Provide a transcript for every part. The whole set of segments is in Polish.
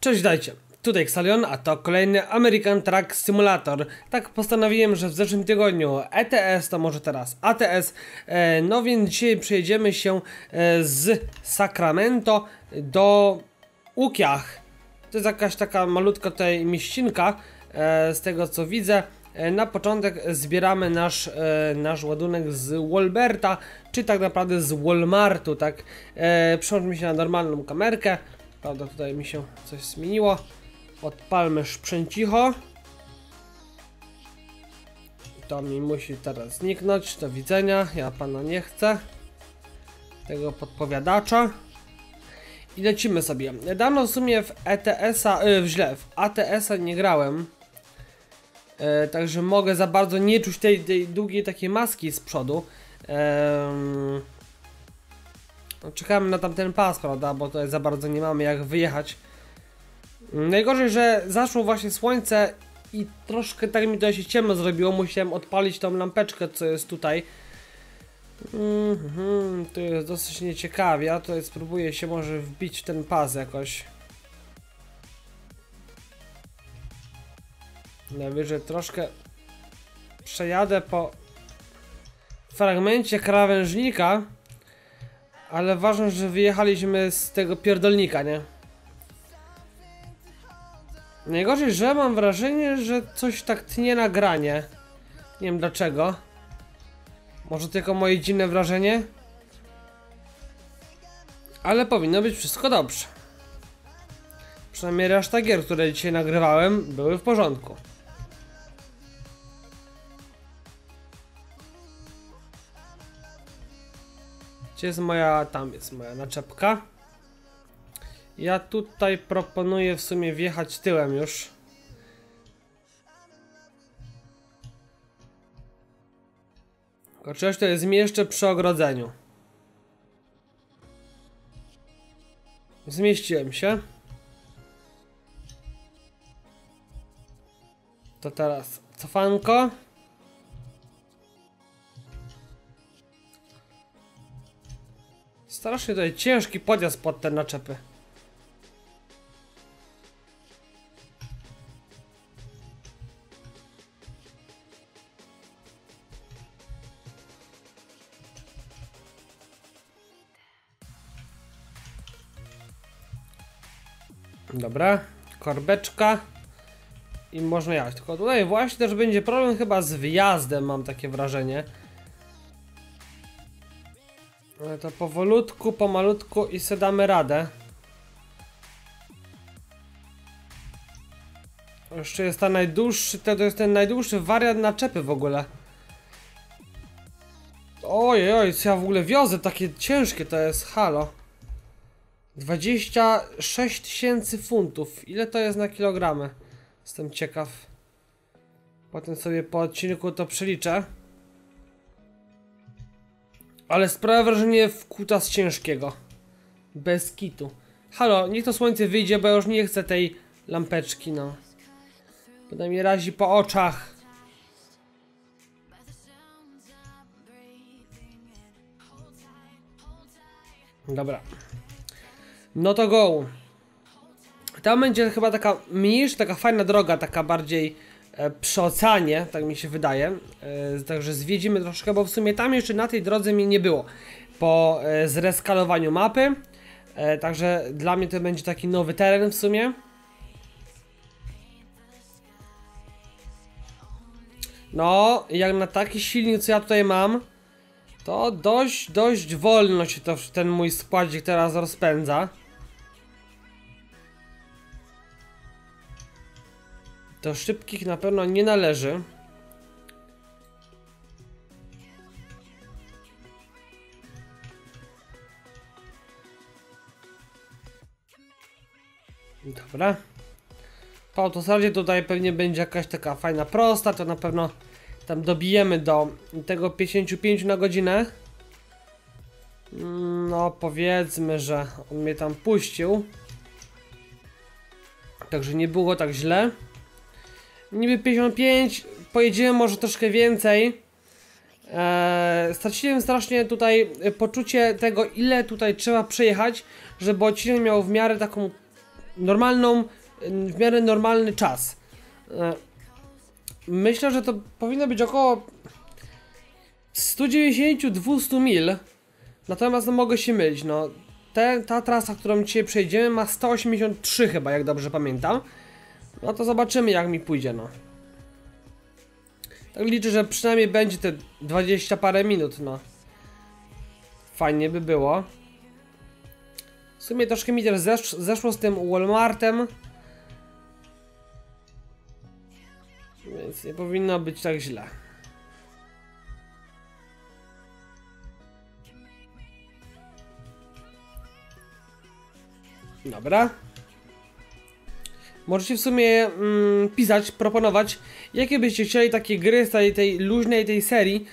Cześć, dajcie. Tutaj Xalion, a to kolejny American Truck Simulator. Tak postanowiłem, że w zeszłym tygodniu ETS, to może teraz ATS. E, no więc dzisiaj przejedziemy się e, z Sacramento do Ukiach. To jest jakaś taka malutka tutaj mieścinka, e, z tego co widzę. Na początek zbieramy nasz, nasz ładunek z Walberta, czy tak naprawdę z Walmartu, tak? E, Przełączmy się na normalną kamerkę. Prawda, tutaj mi się coś zmieniło. Odpalmy sprzęcicho. To mi musi teraz zniknąć. Do widzenia. Ja pana nie chcę. Tego podpowiadacza. I lecimy sobie. Dawno w sumie w ETS-a, y, w źle, w ATS-a nie grałem. E, także mogę za bardzo nie czuć tej, tej długiej takiej maski z przodu. Ehm, no, czekamy na tamten pas, prawda, bo tutaj za bardzo nie mamy jak wyjechać. Najgorzej, że zaszło właśnie słońce i troszkę tak mi to się ciemno zrobiło, musiałem odpalić tą lampeczkę, co jest tutaj. Mhm, to jest dosyć nieciekawie, ja tutaj spróbuję się może wbić w ten pas jakoś. Najwyżej troszkę przejadę po fragmencie krawężnika, ale ważne, że wyjechaliśmy z tego pierdolnika, nie? Najgorzej, że mam wrażenie, że coś tak tnie nagranie. Nie wiem dlaczego. Może tylko moje dziwne wrażenie? Ale powinno być wszystko dobrze. Przynajmniej reszta gier, które dzisiaj nagrywałem, były w porządku. Gdzie jest moja... tam jest moja naczepka. Ja tutaj proponuję w sumie wjechać tyłem już. Oczywiście to zmieszczę przy ogrodzeniu. Zmieściłem się. To teraz cofanko. Strasznie tutaj ciężki podjazd pod te naczepy. Dobra, korbeczka i można jechać. Tylko tutaj właśnie też będzie problem chyba z wyjazdem, mam takie wrażenie. To powolutku, pomalutku i se damy radę. Jeszcze jest ta najdłuższy, to jest ten najdłuższy wariant naczepy w ogóle. Ojej, oj, co ja w ogóle wiozę, takie ciężkie to jest, halo. 26 tysięcy funtów. Ile to jest na kilogramy? Jestem ciekaw. Potem sobie po odcinku to przeliczę. Ale sprawia wrażenie wkuta z ciężkiego. Bez kitu. Halo, niech to słońce wyjdzie, bo ja już nie chcę tej lampeczki, no. Potem mi razi po oczach. Dobra. No to go. Tam będzie chyba taka mniejsza, taka fajna droga, taka bardziej przy oceanie, tak mi się wydaje. E, także zwiedzimy troszkę, bo w sumie tam jeszcze na tej drodze mnie nie było. Po e, zreskalowaniu mapy. E, także dla mnie to będzie taki nowy teren w sumie. No, jak na taki silnik, co ja tutaj mam, to dość, dość wolno się to ten mój składzik teraz rozpędza. Do szybkich na pewno nie należy. Dobra. Po autostradzie tutaj pewnie będzie jakaś taka fajna prosta, to na pewno tam dobijemy do tego 55 na godzinę. No powiedzmy, że on mnie tam puścił. Także nie było tak źle. Niby 55, pojedziemy może troszkę więcej. Eee, straciłem strasznie tutaj poczucie tego, ile tutaj trzeba przejechać, żeby odcinek miał w miarę taką normalną, w miarę normalny czas. E, Myślę, że to powinno być około 190-200 mil. Natomiast no mogę się mylić, no. Te, ta trasa, którą dzisiaj przejdziemy ma 183 chyba, jak dobrze pamiętam. No to zobaczymy jak mi pójdzie, no. Tak liczę, że przynajmniej będzie te 20 parę minut, no. Fajnie by było. W sumie troszkę mi też zesz zeszło z tym Walmartem. Więc nie powinno być tak źle. Dobra. Możecie w sumie mm, pisać, proponować, jakie byście chcieli takie gry z tej, tej luźnej tej serii.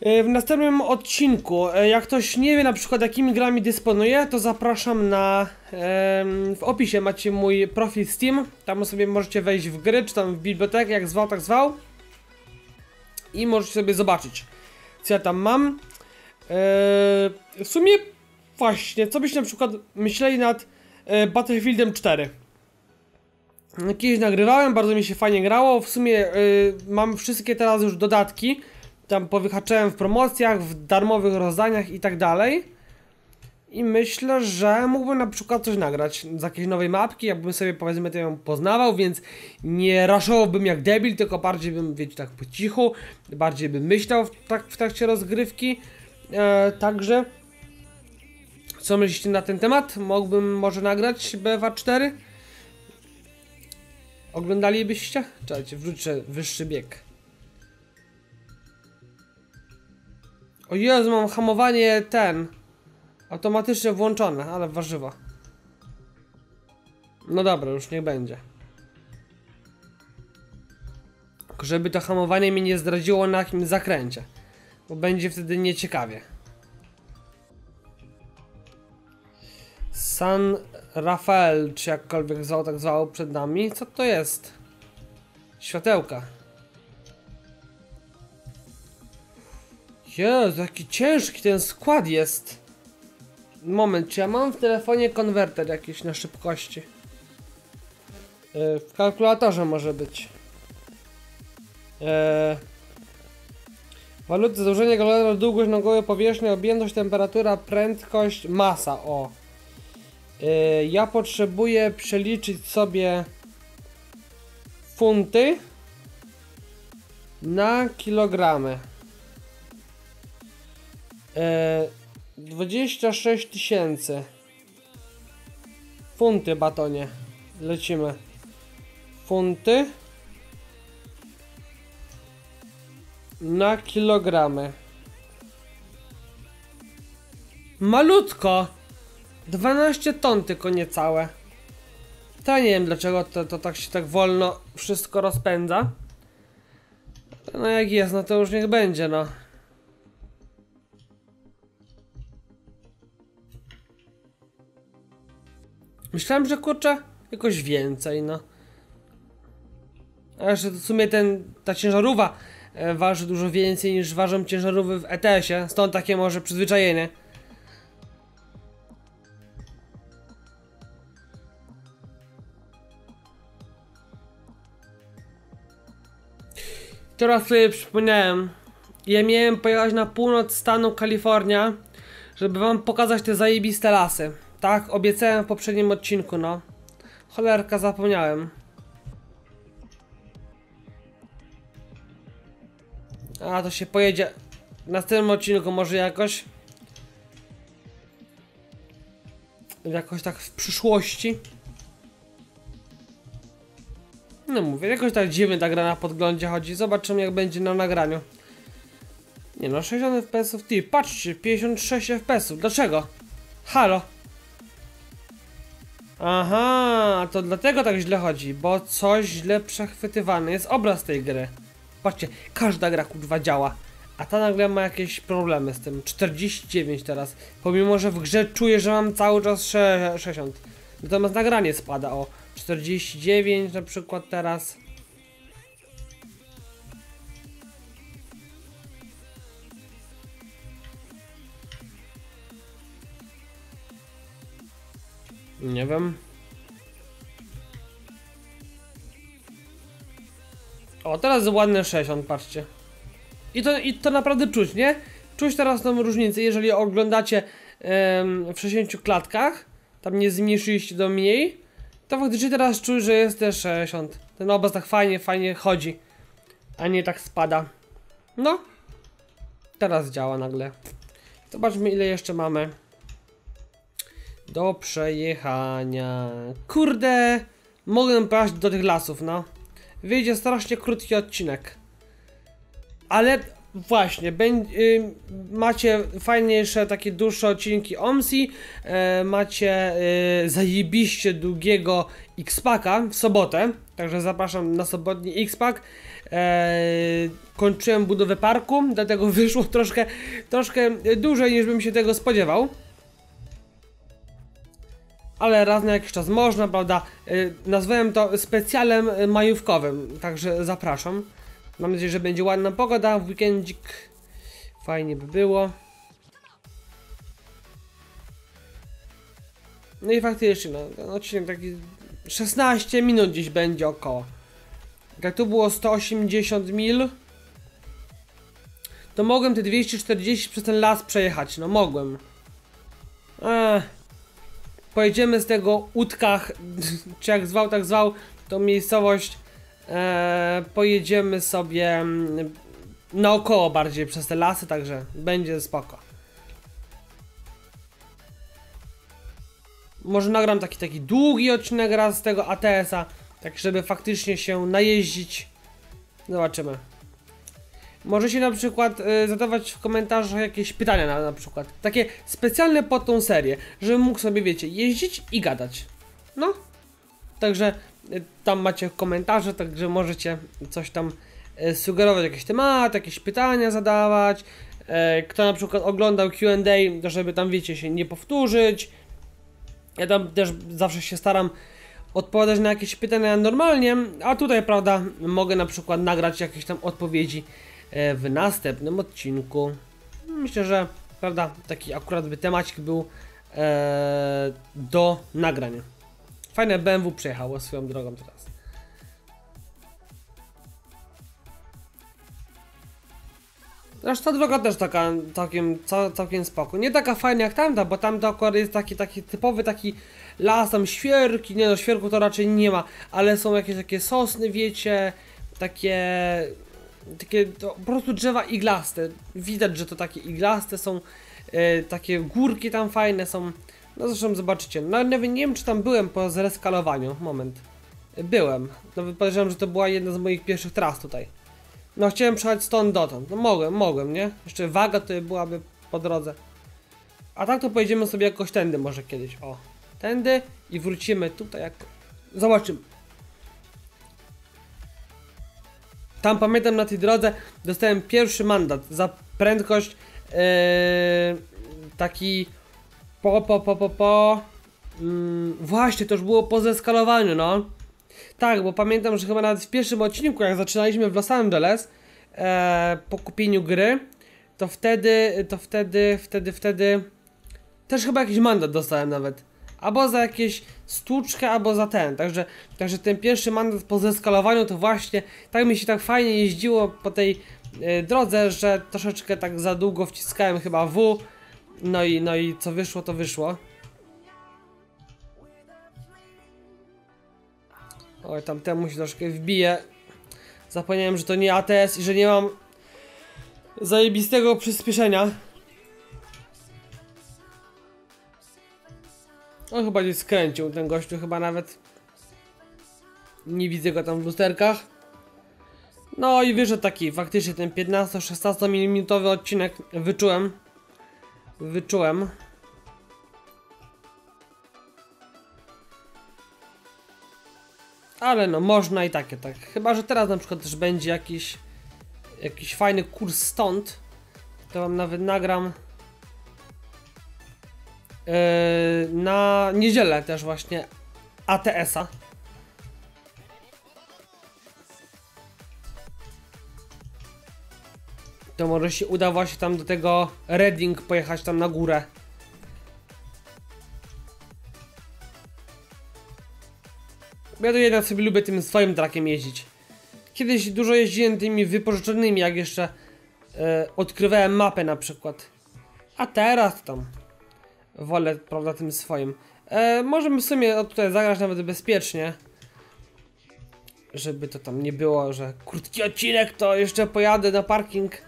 E, W następnym odcinku, e, jak ktoś nie wie na przykład jakimi grami dysponuje, to zapraszam na... w opisie macie mój profil Steam, tam sobie możecie wejść w gry, czy tam w bibliotekę, jak zwał, tak zwał. I możecie sobie zobaczyć, co ja tam mam. E, w sumie, właśnie, co byście na przykład myśleli nad Battlefieldem 4? Kiedyś nagrywałem, bardzo mi się fajnie grało. W sumie y, mam wszystkie teraz już dodatki. Tam powyhaczałem w promocjach, w darmowych rozdaniach i tak dalej. I myślę, że mógłbym na przykład coś nagrać z jakiejś nowej mapki, jakbym sobie powiedzmy to ją poznawał, więc nie raszowałbym jak debil, tylko bardziej bym, wiecie, tak po cichu, bardziej bym myślał w, tak, w trakcie rozgrywki. E, także, co myślicie na ten temat? Mógłbym może nagrać BFA 4? Oglądalibyście? Czekajcie, wrzucę wyższy bieg. O Jezu, mam hamowanie ten. Automatycznie włączone, ale warzywa. No dobra, już niech będzie. Żeby to hamowanie mi nie zdradziło na jakim zakręcie. Bo będzie wtedy nieciekawie. San Rafael, czy jakkolwiek zwał, tak zwał przed nami. Co to jest? Światełka. Jezu, jaki ciężki ten skład jest. Moment, czy ja mam w telefonie konwerter jakiś na szybkości? Yy, w kalkulatorze może być. Yy. Waluty, założenie kalkulatora, długość nogowej powierzchnia, objętość, temperatura, prędkość, masa, o. Yy, ja potrzebuję przeliczyć sobie funty na kilogramy. Yy, 26 tysięcy. Funty, batonie. Lecimy. Funty na kilogramy. Malutko. 12 ton tylko niecałe. To ja nie wiem dlaczego to, to tak się tak wolno wszystko rozpędza. No jak jest, no to już niech będzie, no. Myślałem, że kurczę jakoś więcej, no. A że w sumie ten, ta ciężarówka e, waży dużo więcej niż ważą ciężarówki w ETS-ie, stąd takie może przyzwyczajenie. Teraz sobie przypomniałem. Ja miałem pojechać na północ stanu Kalifornia, żeby wam pokazać te zajebiste lasy. Tak, obiecałem w poprzednim odcinku, no. Cholerka, zapomniałem. A, to się pojedzie w następnym odcinku może jakoś. Jakoś tak w przyszłości. No mówię, jakoś tak dziwnie ta gra na podglądzie chodzi. Zobaczymy jak będzie na nagraniu. Nie no, 60 fps. Ty, patrzcie, 56 fps. Dlaczego? Halo? Aha, to dlatego tak źle chodzi, bo coś źle przechwytywany jest obraz tej gry. Patrzcie, każda gra kurwa działa, a ta nagle ma jakieś problemy z tym. 49 teraz, pomimo że w grze czuję, że mam cały czas sze- 60. Natomiast nagranie spada o 49 na przykład teraz. Nie wiem. O, teraz ładne 60, patrzcie. I to, I to naprawdę czuć, nie? Czuć teraz tą różnicę, jeżeli oglądacie w 60 klatkach, tam nie zmniejszyliście do mniej, to faktycznie teraz czuć, że jest też 60. Ten obraz tak fajnie, fajnie chodzi, a nie tak spada. No, teraz działa nagle. Zobaczmy ile jeszcze mamy do przejechania. Kurde, mogę pojechać do tych lasów, no. Wyjdzie strasznie krótki odcinek. Ale właśnie, y, macie fajniejsze, takie dłuższe odcinki OMSI, y, macie y, zajebiście długiego X-Packa w sobotę, także zapraszam na sobotni X-Pack. E, kończyłem budowę parku, dlatego wyszło troszkę, troszkę dłużej niż bym się tego spodziewał ale raz na jakiś czas można, prawda? Yy, nazwałem to specjalem majówkowym, także zapraszam. Mam nadzieję, że będzie ładna pogoda w weekendzik. Fajnie by było. No i faktycznie, no, ten odcinek taki 16 minut gdzieś będzie około. Jak tu było 180 mil, to mogłem te 240 przez ten las przejechać, no mogłem. Eee pojedziemy z tego Utkach, czy jak zwał, tak zwał, tą miejscowość, e, pojedziemy sobie mm, naokoło bardziej przez te lasy, także będzie spoko. Może nagram taki taki długi odcinek raz z tego ATS-a, tak żeby faktycznie się najeździć. Zobaczymy. Możecie na przykład y, zadawać w komentarzach jakieś pytania na, na przykład. Takie specjalne pod tą serię, żebym mógł sobie, wiecie, jeździć i gadać. No. Także tam macie komentarze, także możecie coś tam y, sugerować, jakieś tematy, jakieś pytania zadawać. Kto na przykład oglądał Q&A, to żeby tam, wiecie, się nie powtórzyć. Ja tam też zawsze się staram odpowiadać na jakieś pytania normalnie, a tutaj, prawda, mogę na przykład nagrać jakieś tam odpowiedzi E, w następnym odcinku. Myślę, że prawda, taki akurat by temacik był e, do nagrania. Fajne BMW przejechało swoją drogą teraz. Zresztą ta droga też taka całkiem, całkiem spoko. Nie taka fajna jak tamta, bo tamta akurat jest taki, taki typowy taki las, tam świerki, nie no świerku to raczej nie ma, ale są jakieś takie sosny, wiecie, takie takie to, po prostu drzewa iglaste. Widać, że to takie iglaste są, e, takie górki tam fajne są. No zresztą zobaczycie. No nie wiem, czy tam byłem po zreskalowaniu. Moment. Byłem. Nawet podejrzewam, że to była jedna z moich pierwszych tras tutaj. No chciałem przejechać stąd dotąd. No mogłem, mogłem, nie? Jeszcze waga to byłaby po drodze. A tak to pojedziemy sobie jakoś tędy może kiedyś. O. Tędy i wrócimy tutaj jak... Zobaczymy. Tam pamiętam na tej drodze dostałem pierwszy mandat za prędkość yy, taki po po po po po yy, właśnie to już było po zeskalowaniu no tak bo pamiętam że chyba nawet w pierwszym odcinku jak zaczynaliśmy w Los Angeles e, po kupieniu gry to wtedy to wtedy wtedy wtedy też chyba jakiś mandat dostałem nawet albo za jakieś stłuczkę, albo za ten. Także, także ten pierwszy mandat po zeskalowaniu to właśnie tak mi się tak fajnie jeździło po tej y, drodze, że troszeczkę tak za długo wciskałem chyba W. No i, no i co wyszło, to wyszło. Oj, tam temu się troszkę wbije. Zapomniałem, że to nie ATS i że nie mam zajebistego przyspieszenia. On chyba gdzieś skręcił, ten gościu chyba nawet. Nie widzę go tam w lusterkach. No i wyszedł taki, faktycznie ten 15-16 minutowy odcinek wyczułem. Wyczułem. Ale no, można i takie, tak. Chyba, że teraz na przykład też będzie jakiś jakiś fajny kurs stąd. To wam nawet nagram Yy, na niedzielę też właśnie ATS-a. To może się uda właśnie tam do tego Reading pojechać tam na górę. Ja to jednak sobie lubię tym swoim trakiem jeździć. Kiedyś dużo jeździłem tymi wypożyczonymi, jak jeszcze e, odkrywałem mapę na przykład. A teraz tam wolę, prawda, tym swoim. E, możemy w sumie tutaj zagrać nawet bezpiecznie. Żeby to tam nie było, że krótki odcinek, to jeszcze pojadę na parking.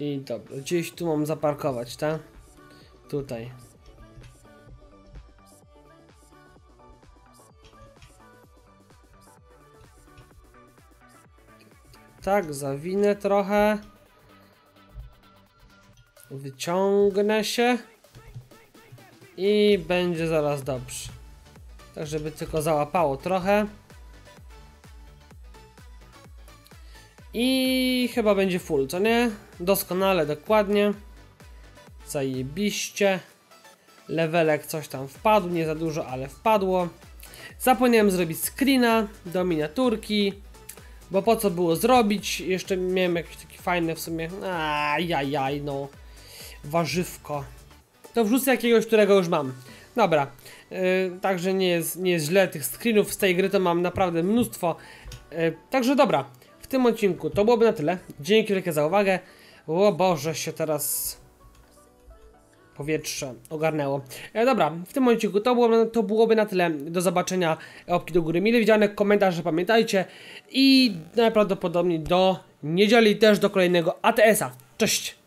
I dobra, gdzieś tu mam zaparkować, tak? Tutaj. Tak, zawinę trochę. Wyciągnę się. I będzie zaraz dobrze. Tak, żeby tylko załapało trochę. I chyba będzie full, co nie? Doskonale, dokładnie. Zajebiście. Levelek coś tam wpadł, nie za dużo, ale wpadło. Zapomniałem zrobić screena do miniaturki. Bo po co było zrobić? Jeszcze miałem jakiś taki fajny w sumie. Ajajaj, no. Warzywko. To wrzucę jakiegoś, którego już mam. Dobra. Yy, także nie jest, nie jest źle. Tych screenów z tej gry to mam naprawdę mnóstwo. Yy, także dobra. Tym odcinku to byłoby na tyle. Dzięki wielkie za uwagę. O Boże, się teraz powietrze ogarnęło. E, dobra, w tym odcinku to, to byłoby na tyle. Do zobaczenia. Łapki do góry, mile widziane, komentarze pamiętajcie. I najprawdopodobniej do niedzieli też do kolejnego ATS-a. Cześć!